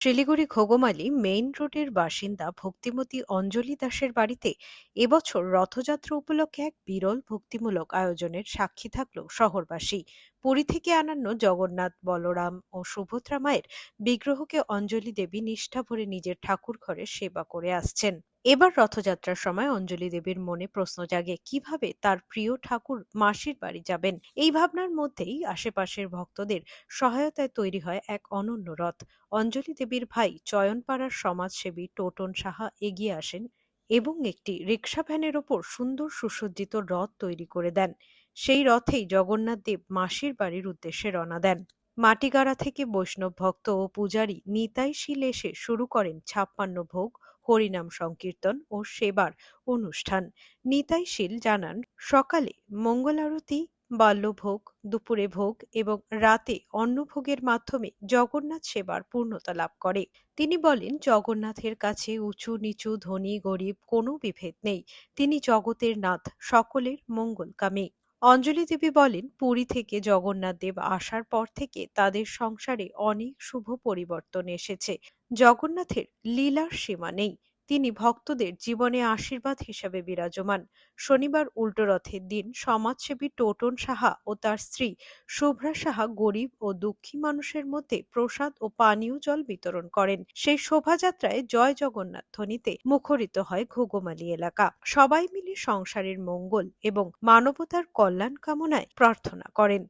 Siliguri ঘোগমালি main রোডের বাসিন্দা ভক্তিমতী অঞ্জলি দাসের বাড়িতে এবছর রথযাত্রা উপলক্ষে এক বিরল ভক্তিমূলক আয়োজনের সাক্ষী থাকল শহরবাসী। পুরী থেকে আনান্য জগন্নাথ, বলরাম ও সুভদ্রা মায়ের বিগ্রহকে অঞ্জলি দেবী নিষ্ঠা ভরে নিজের ঠাকুর ঘরে সেবা করে আসছেন। এবার রথযাত্রার সময় অঞ্জলি দেবীর মনে প্রশ্ন জাগে, কীভাবে তার প্রিয় ঠাকুর মাসির বাড়ি যাবেন? এই ভাবনার মধ্যেই আশেপাশের ভক্তদের সহায়তায় তৈরি হয় এক অনন্য রথ। অঞ্জলি দেবীর ভাই চয়নপাড়ার সমাজসেবী টোটন সাহা এগিয়ে আসেন এবং একটি রিক্সা ভ্যানের ওপর সুন্দর সুসজ্জিত রথ তৈরি করে দেন। সেই রথেই জগন্নাথ দেব মাসির বাড়ির উদ্দেশ্যে রওনা দেন। মাটিগাড়া থেকে বৈষ্ণব ভক্ত ও পূজারী নিতাই শিল এসে শুরু করেন ছাপ্পান্ন ভোগ হরিনাম সংকীর্তন ও সেবার অনুষ্ঠান। নিতাই শীল জানান, সকালে মঙ্গল আরতি, বাল্যভোগ, দুপুরে ভোগ এবং রাতে অন্নভোগের মাধ্যমে জগন্নাথ সেবার পূর্ণতা লাভ করে। তিনি বলেন, জগন্নাথের কাছে উঁচু, নিচু, ধনী, গরিব কোনো বিভেদ নেই। তিনি জগতের নাথ, সকলের মঙ্গলকামী। অঞ্জলি দেবী বলেন, পুরী থেকে জগন্নাথ দেব আসার পর থেকে তাদের সংসারে অনেক শুভ পরিবর্তন এসেছে। জগন্নাথের লীলার সীমা নেই। তিনি ভক্তদের জীবনে আশীর্বাদ হিসাবে বিরাজমান। শনিবার উল্টো রথের দিন সমাজসেবী টোটন সাহা ও তার স্ত্রী শুভ্রা সাহা গরিব ও দুঃখী মানুষের মধ্যে প্রসাদ ও পানীয় জল বিতরণ করেন। সেই শোভাযাত্রায় জয় জগন্নাথ ধ্বনিতে মুখরিত হয় ঘুঘুমালি এলাকা। সবাই মিলে সংসারের মঙ্গল এবং মানবতার কল্যাণ কামনায় প্রার্থনা করেন।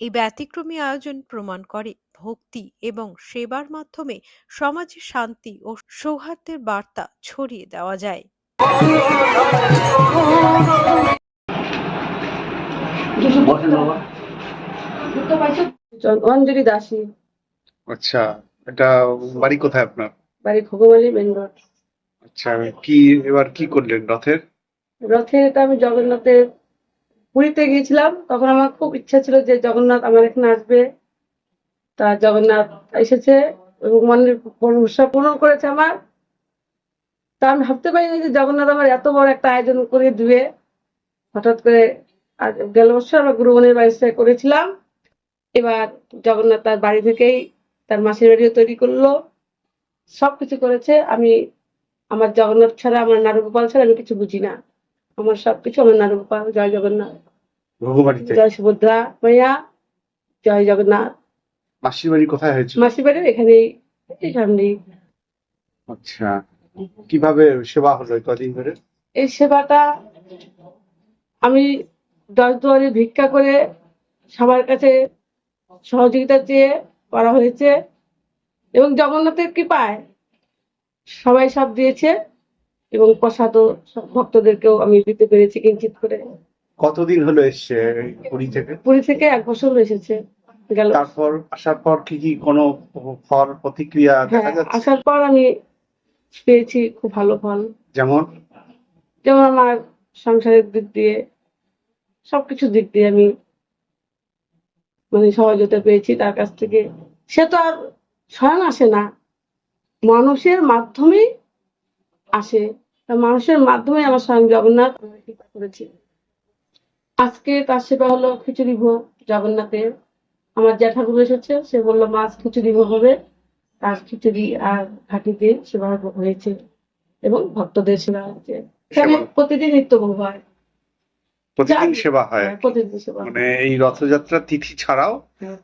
এই ব্যতিক্রমী আয়োজন প্রমাণ করে ভক্তি এবং সেবার মাধ্যমে সমাজে শান্তি ও সৌহার্দ্যের বার্তা ছড়িয়ে দেওয়া যায়। অঞ্জলি দাসী। আচ্ছা এটা বাড়ি কোথায় আপনার? বাড়ি ঘুঘুমালি মেন রোড। আচ্ছা কি এবার কি করলেন রথের? রথে এটা আমি জগন্নাথের পুরীতে গিয়েছিলাম তখন আমার খুব ইচ্ছা ছিল যে জগন্নাথ আমার এখানে আসবে। তা জগন্নাথ এসেছে এবং মনের ভরসা পূরণ করেছে আমার। তা আমি ভাবতে পারিনি যে জগন্নাথ আমার এত বড় একটা আয়োজন করে দিবে। হঠাৎ করে গেল বছর আমার গুরুমনের বাড়িতে করেছিলাম। এবার জগন্নাথ তার বাড়ি থেকেই তার মাসির বাড়িও তৈরি করল। সবকিছু করেছে। আমি আমার জগন্নাথ ছাড়া আমার নারুগোপাল ছাড়া আমি কিছু বুঝি না। আমার সবকিছু আমার নারুগোপাল। জয় জগন্নাথ। জয় সুভদ্রা মাইয়া। জয় জগন্নাথ। মাসির বাড়ি কোথায় হয়েছিল? মাসির বাড়িও এখানেই এই সামনেই। আচ্ছা কীভাবে সেবা হলো কদিন ধরে? এই সেবাটা আমি দশ দুয়ারে ভিক্ষা করে সবার কাছে সহযোগিতা চেয়ে করা হয়েছে এবং জগন্নাথের কৃপায় সবাই সব দিয়েছে এবং প্রসাদ ভক্তদেরকেও আমি দিতে পেরেছি কিঞ্চিত করে। কতদিন হলো এসছে পুরী থেকে? পুরী থেকে এক বছর এসেছে। তারপর আসার পর কি কি কোনো ফল প্রতিক্রিয়া দেখা হ্যাঁ যাচ্ছে? আসার পর আমি পেয়েছি খুব ভালো ফল। যেমন? যেমন আমার সংসারের দিক দিয়ে সবকিছু দিক দিয়ে আমি মানে সহযোগিতা পেয়েছি তার কাছ থেকে। সে তো আর স্বয়ং আসে না। মানুষের মাধ্যমেই আসে। তা মানুষের মাধ্যমে আমার স্বয়ং জগন্নাথ কৃপা আজকে তার সেবা হলো খিচুড়ি ভোগ জগন্নাথের। আমার জ্যাঠাগুলো এসেছে সে বলল মাছ খিচুড়ি হবে। আর খিচুড়ি আর ঘাটি দিয়ে সেবা হয়েছে। এবং ভক্তদের সেবা হয়েছে। এখানে প্রতিদিন নিত্য ভোগ হয় প্রতিদিন সেবা হয়। হ্যাঁ, মানে এই রথযাত্রা তিথি ছাড়াও হ্যাঁ,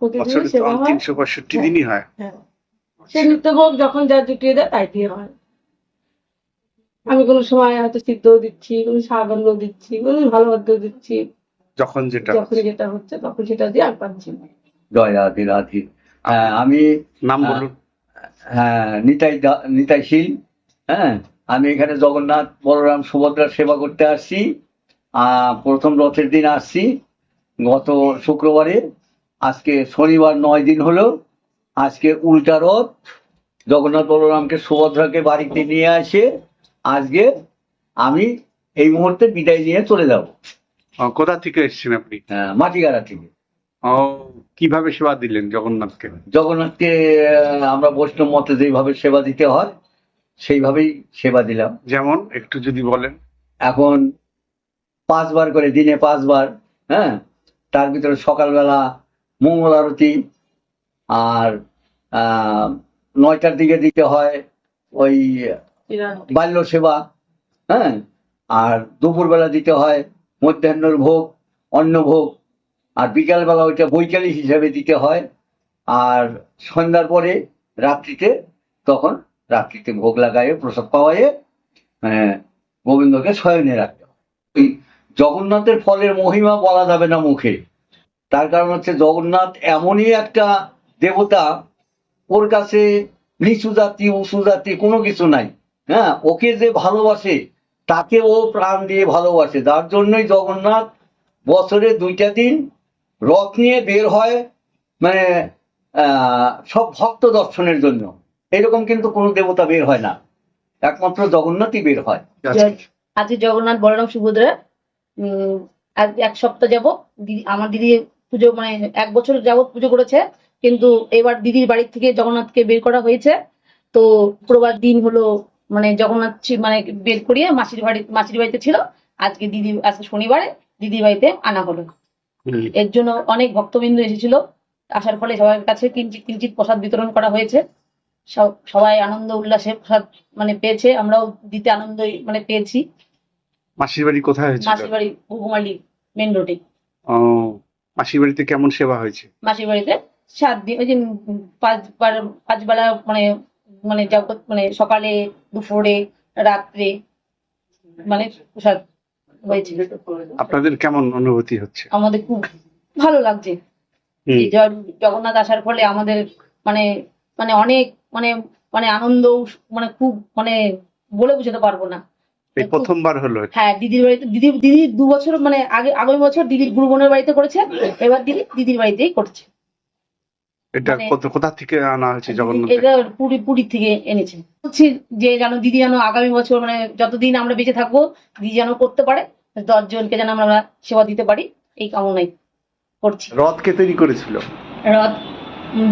হয়। তিনশো পঁয়ষট্টি দিনই সে নিত্যভোগ যখন যা জুটিয়ে দেয় তাই দিয়ে হয়। আমি কোনো সময় হয়তো সিদ্ধও দিচ্ছি কোনো সাগন্য দিচ্ছি কোনো ভালো দিচ্ছি। যখন যেটা যখন যেটা হচ্ছে তখন সেটা দিয়ে আর পাচ্ছি না। জয় রাধে রাধে। আমি নাম হ্যাঁ। বলুন। হ্যাঁ নিতাই নিতাই শীল হ্যাঁ? আমি এখানে জগন্নাথ বলরাম সুভদ্রার সেবা করতে আসছি। প্রথম রথের দিন আসছি গত শুক্রবারে। আজকে শনিবার নয় দিন হলো। আজকে উল্টা রথ। জগন্নাথ বলরামকে সুভদ্রাকে বাড়িতে নিয়ে আসে। আজকে আমি এই মুহূর্তে বিদায় নিয়ে চলে যাব। কোথা থেকে এসেছেন আপনি? হ্যাঁ, মাটিগাড়া থেকে। ও কীভাবে সেবা দিলেন জগন্নাথকে? জগন্নাথকে আমরা বৈষ্ণব মতে যেভাবে সেবা দিতে হয় সেইভাবেই সেবা দিলাম। যেমন একটু যদি বলেন। এখন পাঁচবার করে দিনে পাঁচবার হ্যাঁ? তার ভিতরে সকালবেলা মঙ্গল আরতি আর নয়টার দিকে দিতে হয় ওই বাল্য সেবা হ্যাঁ? আর দুপুরবেলা দিতে হয় মধ্যাহ্নর ভোগ অন্নভোগ আর বিকালবেলা ওইটা বৈকালিক হিসাবে দিতে হয়। আর সন্ধ্যার পরে রাত্রিতে তখন রাত্রিতে ভোগ লাগায়ে প্রসাদ পাওয়ায়ে আহ, গোবিন্দকে শয়নে রাখতে হয়। এই জগন্নাথের ফলের মহিমা বলা যাবে না মুখে। তার কারণ হচ্ছে জগন্নাথ এমনই একটা দেবতা ওর কাছে নিচু জাতি উঁচু জাতি কোনো কিছু নাই। হ্যাঁ ওকে যে ভালোবাসে তাকে ও প্রাণ দিয়ে ভালোবাসে। যার জন্যই জগন্নাথ বছরে দুইটা দিন রথ নিয়ে বের হয় মানে আহ, সব ভক্ত দর্শনের জন্য। এরকম কিন্তু কোনো দেবতা বের হয় না। একমাত্র জগন্নাথই বের হয়। আজকে আজকে জগন্নাথ বলরাম সুভদ্রা উম, আজ এক সপ্তাহ যাব। আমার দিদি পুজো মানে এক বছর যাবত পুজো করেছে। কিন্তু এবার দিদির বাড়ি থেকে জগন্নাথকে বের করা হয়েছে। তো প্রবার দিন হলো মানে জগন্নাথ ছি- মানে বের করিয়ে মাসির বাড়ি মাসির বাড়িতে ছিল। আজকে দিদি আজকে শনিবারে দিদির বাড়িতে আনা হলো। এর জন্য অনেক ভক্তবৃন্দ এসেছিল। আসার ফলে সবার কাছে কিঞ্চিত কিঞ্চিত প্রসাদ বিতরণ করা হয়েছে। সব- সবাই আনন্দ উল্লাসে প্রসাদ মানে পেয়েছে। আমরাও দিতে আনন্দ মানে পেয়েছি। মাসির বাড়ি কোথায় হয়েছিল? মাসির বাড়ি ঘুঘুমালি মেন রোডে। ও মাসির বাড়িতে কেমন সেবা হয়েছে? মাসির বাড়িতে সাত দিন ওই যে উম পাঁচ পাঁচ বেলা মানে মানে মানে সকালে দুপুরে রাত্রে মানে প্রসাদ হয়েছে আপনাদের কেমন অনুভূতি হচ্ছে? আমাদের খুব ভালো লাগছে। জগন্নাথ আসার ফলে আমাদের মানে মানে অনেক মানে মানে আনন্দ মানে খুব মানে বলে বোঝাতে পারব না। এই প্রথমবার হলো হ্যাঁ দিদির বাড়িতে দিদি দিদি দু বছর মানে আগে আগামী বছর দিদির গুরু বোনের বাড়িতে করেছে এবার দিদি দিদির বাড়িতেই করছে। এটা মানে- কোথা থেকে আনা হয়েছে জগন্নাথ এটা পুরী পুরী থেকে এনেছে। বলছি যে যেন দিদি যেন আগামী বছর মানে যতদিন আমরা বেঁচে থাকব দিদি যেন করতে পারে দশজনকে যেন আমরা সেবা দিতে পারি এই কামনাই করছি। রথ কে তৈরি করেছিল? রথ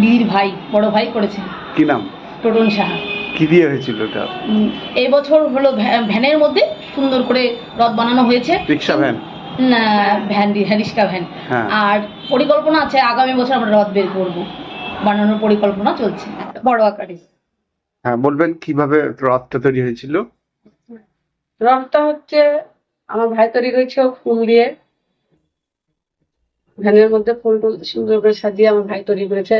দিদির ভাই বড় ভাই করেছে কি নাম? টোটন সাহা। কি দিয়ে হয়েছিল এটা? এই বছর হলো ভ্যানের মধ্যে সুন্দর করে রথ বানানো হয়েছে। Rickshaw van? না ভ্যান দি- হ্যাঁ, রিক্সা ভ্যান। হ্যাঁ। আর পরিকল্পনা আছে আগামী বছর আমরা রথ বের করব। বানানোর পরিকল্পনা চলছে। বড় আকারে। হ্যাঁ বলবেন কীভাবে রথটা তৈরি হয়েছিল? রংটা হচ্ছে আমার ভাই তৈরি করেছে ফুল দিয়ে। ভ্যানের মধ্যে ফুল টুল সুন্দর করে সাজিয়ে আমার ভাই তৈরি করেছে।